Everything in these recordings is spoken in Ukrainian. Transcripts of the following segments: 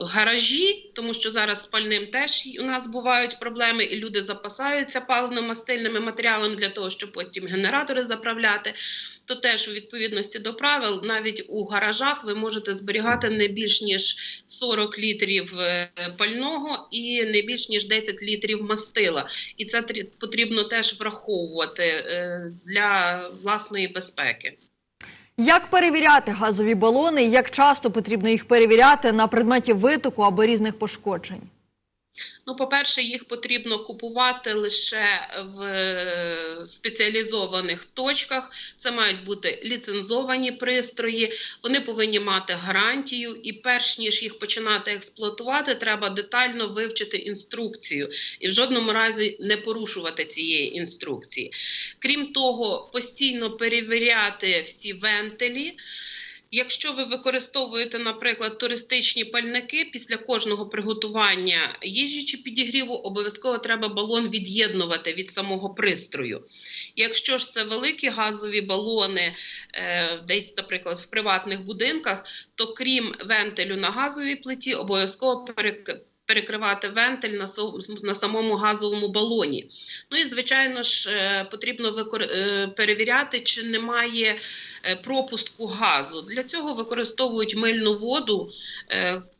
гаражі, тому що зараз з пальним теж у нас бувають проблеми, і люди запасаються паливно-мастильними матеріалами для того, щоб потім генератори заправляти. То теж у відповідності до правил, навіть у гаражах ви можете зберігати не більш ніж 40 літрів е, пального і не більш ніж 10 літрів мастила. І це трі- потрібно теж враховувати е, для власної безпеки. Як перевіряти газові балони як часто потрібно їх перевіряти на предметі витоку або різних пошкоджень? Ну, по-перше, їх потрібно купувати лише в е, спеціалізованих точках. Це мають бути ліцензовані пристрої, вони повинні мати гарантію, і перш ніж їх починати експлуатувати, треба детально вивчити інструкцію і в жодному разі не порушувати цієї інструкції. Крім того, постійно перевіряти всі вентилі. Якщо ви використовуєте, наприклад, туристичні пальники після кожного приготування їжі чи підігріву, обов'язково треба балон від'єднувати від самого пристрою. Якщо ж це великі газові балони, е, десь, наприклад, в приватних будинках, то крім вентилю на газовій плиті, обов'язково перекривати вентиль на, на самому газовому балоні. Ну і звичайно ж е, потрібно викор... е, перевіряти, чи немає е, пропуску газу. Для цього використовують мильну воду,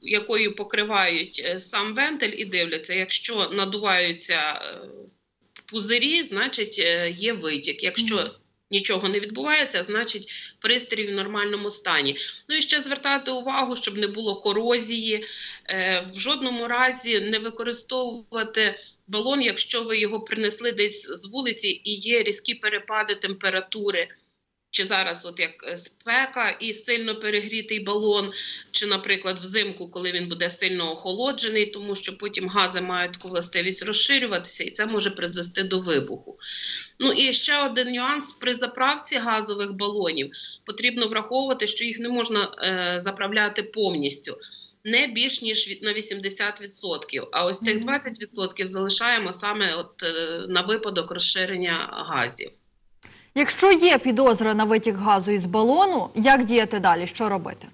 якою покривають сам вентиль, і дивляться, якщо надуваються пузирі, значить є витік. Якщо Нічого не відбувається, значить пристрій в нормальному стані. Ну і ще звертати увагу, щоб не було корозії. Е, в жодному разі не використовувати балон, якщо ви його принесли десь з вулиці і є різкі перепади температури. Чи зараз, от як е, спека і сильно перегрітий балон, чи, наприклад, взимку, коли він буде сильно охолоджений, тому що потім гази мають таку властивість розширюватися, і це може призвести до вибуху. Ну і ще один нюанс: при заправці газових балонів потрібно враховувати, що їх не можна е, заправляти повністю. Не більш ніж на 80%. А ось тих Мгм. 20% залишаємо саме от, е, на випадок розширення газів. Якщо є підозра на витік газу із балону, як діяти далі? Що робити?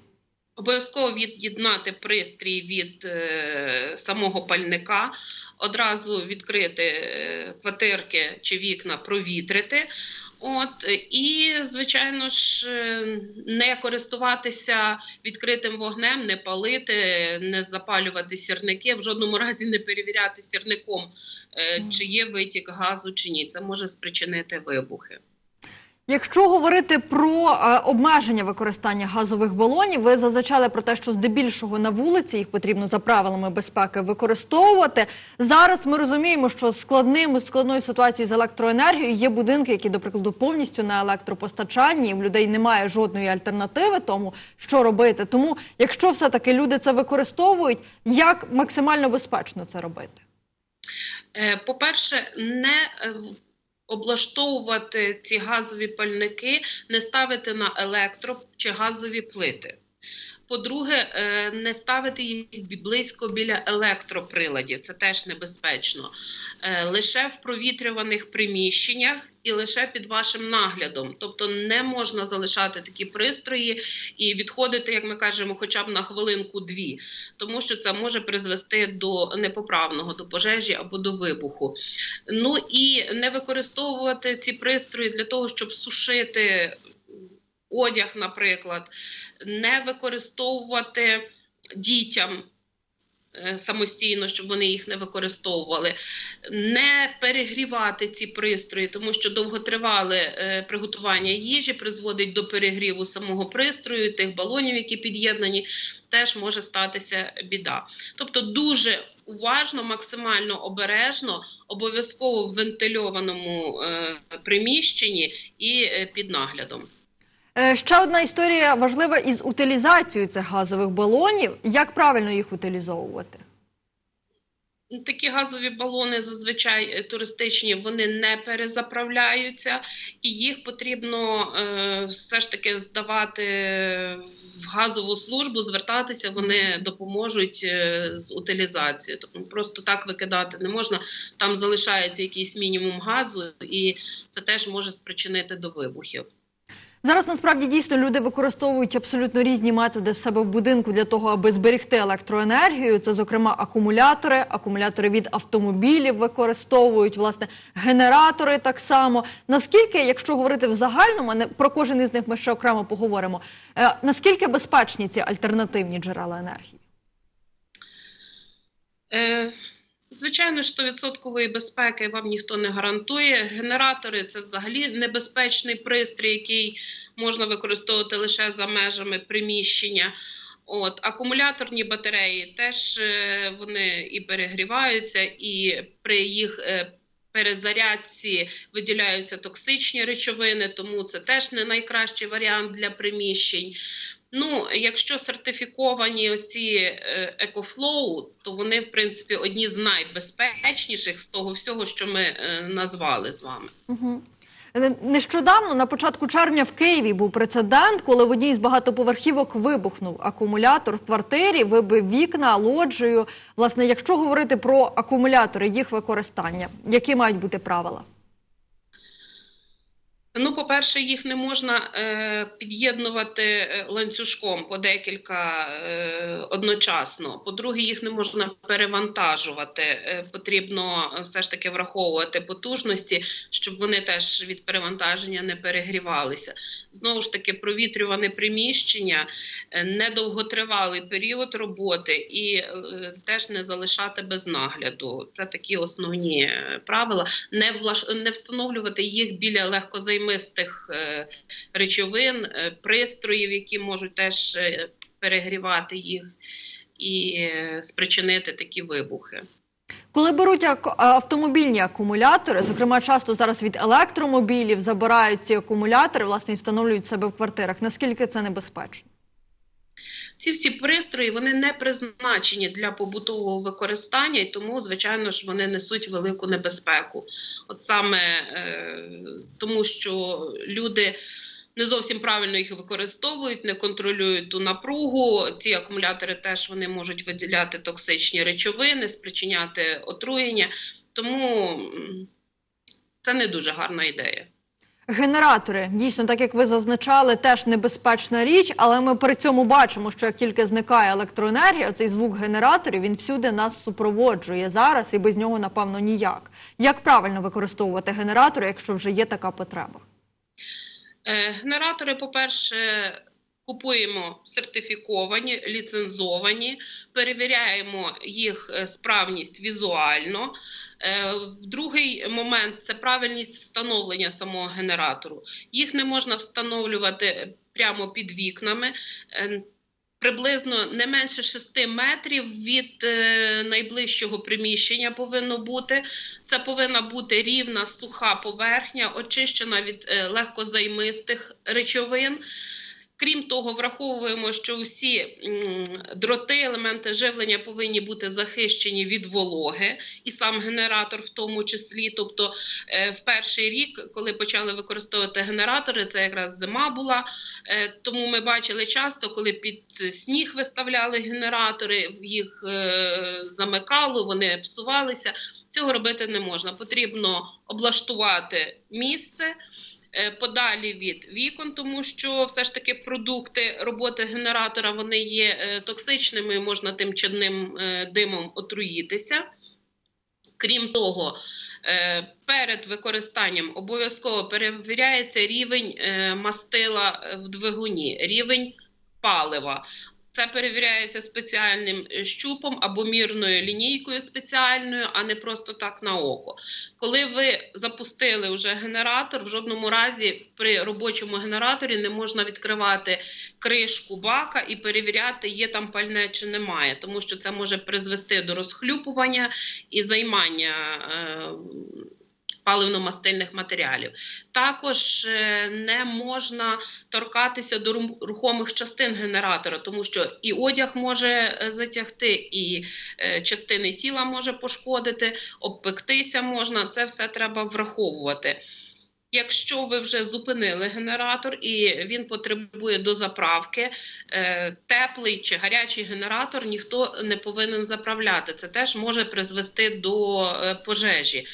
Обов'язково від'єднати пристрій від е, самого пальника, одразу відкрити е, квартирки чи вікна, провітрити. От, і, звичайно ж, е, не користуватися відкритим вогнем, не палити, не запалювати сірники, в жодному разі не перевіряти сірником, е, чи є витік газу чи ні. Це може спричинити вибухи. Якщо говорити про е, обмеження використання газових балонів, ви зазначали про те, що здебільшого на вулиці їх потрібно за правилами безпеки використовувати. Зараз ми розуміємо, що складним складною ситуацією з електроенергією є будинки, які, до прикладу, повністю на електропостачанні, і в людей немає жодної альтернативи, тому що робити. Тому, якщо все таки люди це використовують, як максимально безпечно це робити? Е, По-перше, не е, облаштовувати ці газові пальники, не ставити на електро чи газові плити. По-друге, е, не ставити їх близько біля електроприладів, це теж небезпечно. Е, Лише в провітрюваних приміщеннях і лише під вашим наглядом. Тобто не можна залишати такі пристрої і відходити, як ми кажемо, хоча б на хвилинку-дві, тому що це може призвести до непоправного, до пожежі або до вибуху. Ну і не використовувати ці пристрої для того, щоб сушити одяг, наприклад, не використовувати дітям. Е, Самостійно, щоб вони їх не використовували, не перегрівати ці пристрої, тому що довготривале е, приготування їжі призводить до перегріву самого пристрою, тих балонів, які під'єднані, теж може статися біда. Тобто, дуже уважно, максимально обережно, обов'язково в вентильованому е, приміщенні і під наглядом. Е, Ще одна історія важлива із утилізацією цих газових балонів. Як правильно їх утилізовувати? Такі газові балони зазвичай е, туристичні, вони не перезаправляються, і їх потрібно е, все ж таки здавати в газову службу, звертатися, вони допоможуть з утилізацією. Тобто просто так викидати не можна. Там залишається якийсь мінімум газу, і це теж може спричинити до вибухів. Зараз насправді дійсно люди використовують абсолютно різні методи в себе в будинку для того, аби зберегти електроенергію. Це, зокрема, акумулятори, акумулятори від автомобілів використовують, власне, генератори так само. Наскільки, якщо говорити в загальному, не про кожен із них ми ще окремо поговоримо. е, Наскільки безпечні ці альтернативні джерела енергії? Е, Звичайно, що відсоткової безпеки вам ніхто не гарантує. Генератори це взагалі небезпечний пристрій, який можна використовувати лише за межами приміщення. От акумуляторні батареї теж е, вони і перегріваються, і при їх е, перезарядці виділяються токсичні речовини, тому це теж не найкращий варіант для приміщень. Ну, якщо сертифіковані оці е, екофлоу, то вони, в принципі, одні з найбезпечніших з того всього, що ми е, назвали з вами. Угу. Нещодавно, на початку червня, в Києві був прецедент, коли в одній з багатоповерхівок вибухнув акумулятор в квартирі, вибив вікна лоджію. Власне, якщо говорити про акумулятори, їх використання, які мають бути правила? Ну, по-перше, їх не можна е, під'єднувати е, ланцюжком по декілька е, одночасно. По-друге, їх не можна перевантажувати. Е, потрібно е, все ж таки враховувати потужності, щоб вони теж від перевантаження не перегрівалися. Знову ж таки, провітрюване приміщення, е, недовготривалий період роботи і е, теж не залишати без нагляду. Це такі основні е, правила. Не влаш... не встановлювати їх біля легкозаймистих е, речовин, е, пристроїв, які можуть теж е, перегрівати їх і спричинити такі вибухи. Коли беруть автомобільні акумулятори, зокрема часто зараз від електромобілів забирають ці акумулятори, власне, і встановлюють себе в квартирах. Наскільки це небезпечно? Ці всі пристрої вони не призначені для побутового використання, і тому, звичайно ж, вони несуть велику небезпеку. От саме е, тому, що люди не зовсім правильно їх використовують, не контролюють ту напругу. Ці акумулятори теж вони можуть виділяти токсичні речовини, спричиняти отруєння. Тому це не дуже гарна ідея. Генератори дійсно, так як ви зазначали, теж небезпечна річ, але ми при цьому бачимо, що як тільки зникає електроенергія, цей звук генераторів він всюди нас супроводжує зараз, і без нього напевно ніяк. Як правильно використовувати генератори, якщо вже є така потреба? Е, Генератори, по-перше, купуємо сертифіковані, ліцензовані, перевіряємо їх е, справність візуально. Е, Другий момент це правильність встановлення самого генератору. Їх не можна встановлювати прямо під вікнами. Е, Приблизно не менше 6 метрів від найближчого приміщення повинно бути. Це повинна бути рівна суха поверхня, очищена від легкозаймистих речовин. Крім того, враховуємо, що усі дроти, елементи живлення повинні бути захищені від вологи, і сам генератор в тому числі. Тобто, е, в перший рік, коли почали використовувати генератори, це якраз зима була. Е, Тому ми бачили часто, коли під сніг виставляли генератори, їх е, замикало, вони псувалися. Цього робити не можна. Потрібно облаштувати місце подалі від вікон, тому що все ж таки продукти роботи генератора вони є е, токсичними, можна тим чадним е, димом отруїтися. Крім того, е, перед використанням обов'язково перевіряється рівень е, мастила е, в двигуні, рівень палива. Це перевіряється спеціальним е, щупом або мірною лінійкою спеціальною, а не просто так на око. Коли ви запустили вже генератор, в жодному разі при робочому генераторі не можна відкривати кришку бака і перевіряти, є там пальне чи немає, тому що це може призвести до розхлюпування і займання. Е- Паливно-мастильних матеріалів також е, не можна торкатися до рухомих частин генератора, тому що і одяг може е, затягти, і е, частини тіла може пошкодити, обпектися можна. Це все треба враховувати. Якщо ви вже зупинили генератор і він потребує дозаправки, е, теплий чи гарячий генератор ніхто не повинен заправляти. Це теж може призвести до пожежі.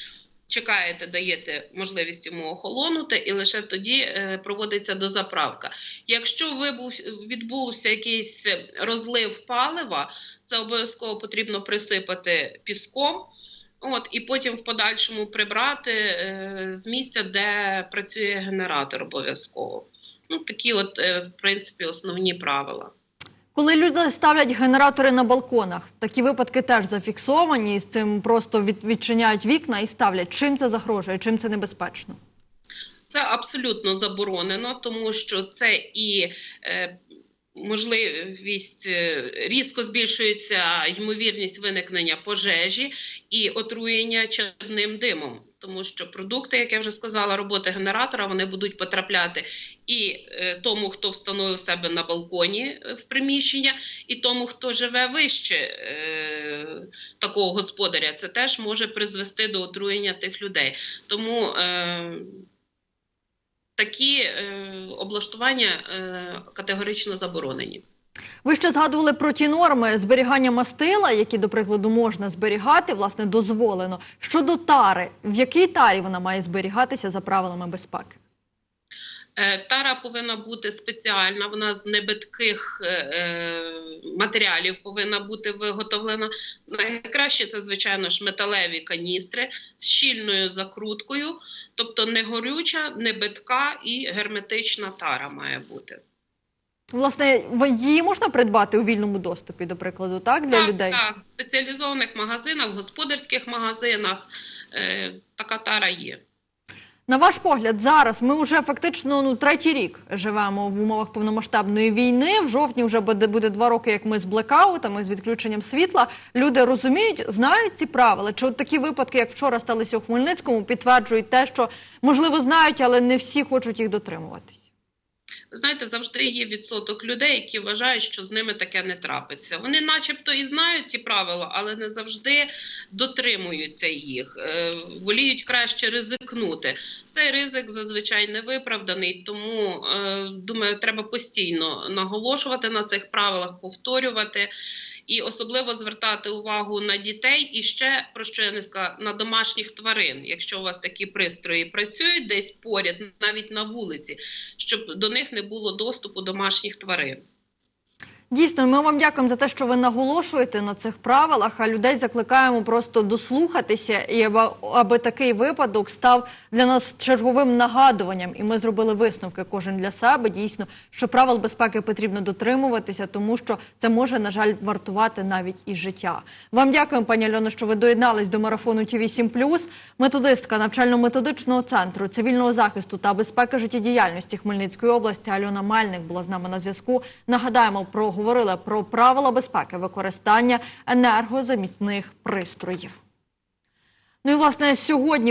Чекаєте, даєте можливість йому охолонути, і лише тоді е, проводиться дозаправка. Якщо вибув- відбувся якийсь розлив палива, це обов'язково потрібно присипати піском. От, і потім в подальшому прибрати е, з місця, де працює генератор обов'язково. Ну, такі, от, е, в принципі, основні правила. Коли люди ставлять генератори на балконах, такі випадки теж зафіксовані, з цим просто відчиняють вікна і ставлять. Чим це загрожує, чим це небезпечно? Це абсолютно заборонено, тому що це і е, можливість е, різко збільшується ймовірність виникнення пожежі і отруєння чадним димом. Тому що продукти, як я вже сказала, роботи генератора, вони будуть потрапляти і е, тому, хто встановив себе на балконі е, в приміщення, і тому, хто живе вище е, такого господаря, це теж може призвести до отруєння тих людей. Тому такі облаштування категорично заборонені. Ви ще згадували про ті норми зберігання мастила, які, до прикладу, можна зберігати, власне, дозволено. Щодо тари, в якій тарі вона має зберігатися за правилами безпеки? Е, Тара повинна бути спеціальна, вона з небитких е, е, матеріалів повинна бути виготовлена. Найкраще це, звичайно ж, металеві каністри з щільною закруткою, тобто не горюча, не і герметична тара має бути. Власне, її можна придбати у вільному доступі, до прикладу, так для так, людей? так, в спеціалізованих магазинах, в господарських магазинах е, така тара є. На ваш погляд, зараз ми вже фактично ну третій рік живемо в умовах повномасштабної війни. В жовтні вже буде, буде два роки, як ми з блекаутами, з відключенням світла. Люди розуміють, знають ці правила. Чи от такі випадки, як вчора сталися у Хмельницькому, підтверджують те, що можливо знають, але не всі хочуть їх дотримуватись. Знаєте, завжди є відсоток людей, які вважають, що з ними таке не трапиться. Вони, начебто, і знають ті правила, але не завжди дотримуються їх, е, воліють краще ризикнути. Цей ризик зазвичай не виправданий, тому е, думаю, треба постійно наголошувати на цих правилах, повторювати. І особливо звертати увагу на дітей і ще про що я не сказала, на домашніх тварин. Якщо у вас такі пристрої працюють десь поряд, навіть на вулиці, щоб до них не було доступу домашніх тварин. Дійсно, ми вам дякуємо за те, що ви наголошуєте на цих правилах. А людей закликаємо просто дослухатися, і аби, такий випадок став для нас черговим нагадуванням. І ми зробили висновки кожен для себе. Дійсно, що правил безпеки потрібно дотримуватися, тому що це може, на жаль, вартувати навіть і життя. Вам дякуємо, пані Альоно, що ви доєднались до марафону ТІВІ 7+. Методистка навчально-методичного центру цивільного захисту та безпеки життєдіяльності Хмельницької області Альона Мельник була з нами на зв'язку. Нагадаємо, проговорили про правила безпеки використання енергозамісних пристроїв. Ну і власне сьогодні.